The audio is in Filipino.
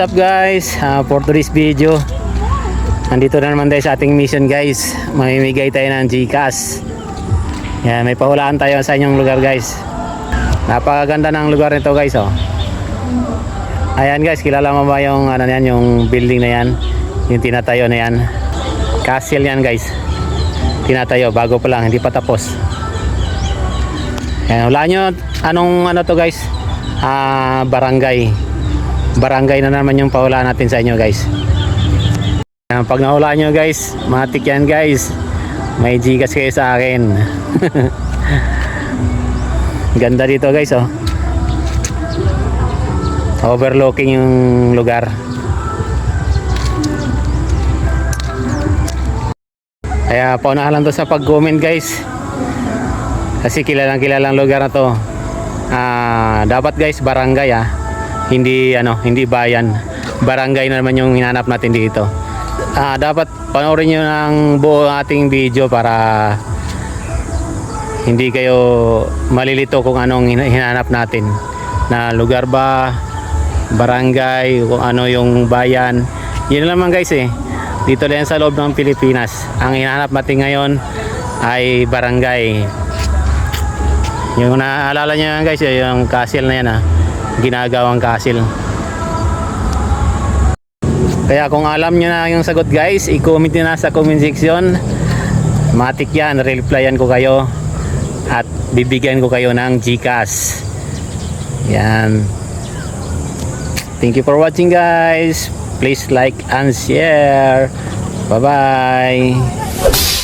Up guys? Ah, for today's video Nandito na naman tayo sa ating mission guys. Mamimigay tayo ng Gcash. Yan, may pahulaan tayo sa inyong lugar guys. Napakaganda ng lugar nito guys oh. Ayan guys, kilala mo ba yung ano yan, yung building na yan? Yung tinatayo na yan. Castle yan guys. Tinatayo, bago pa lang, hindi pa tapos. Yan, hulaan nyo anong ano to guys? Ah, barangay barangay na naman yung pahulaan natin sa inyo guys. Yan, pag nahulaan nyo guys matik yan guys. May gigas kayo sa akin. Ganda dito guys oh. Overlooking yung lugar. Kaya paunahan lang to sa pag-comment guys. Kasi kilalang kilalang lugar na to. Ah dapat guys barangay ah hindi ano hindi bayan. Barangay na naman yung hinanap natin dito. Ah dapat panoorin nyo ng buo ating video para hindi kayo malilito kung anong hin- hinanap natin. Na lugar ba barangay kung ano yung bayan. Yun naman guys eh. Dito lang sa loob ng Pilipinas. Ang hinanap natin ngayon ay barangay. Yung naalala nyo yan guys eh, yung castle na yan ah ginagawang castle kaya kung alam nyo na yung sagot guys i-comment nyo na sa comment section. Matik yan replyan ko kayo at bibigyan ko kayo ng Gcash. Yan. Thank you for watching guys. Please like and share. Bye bye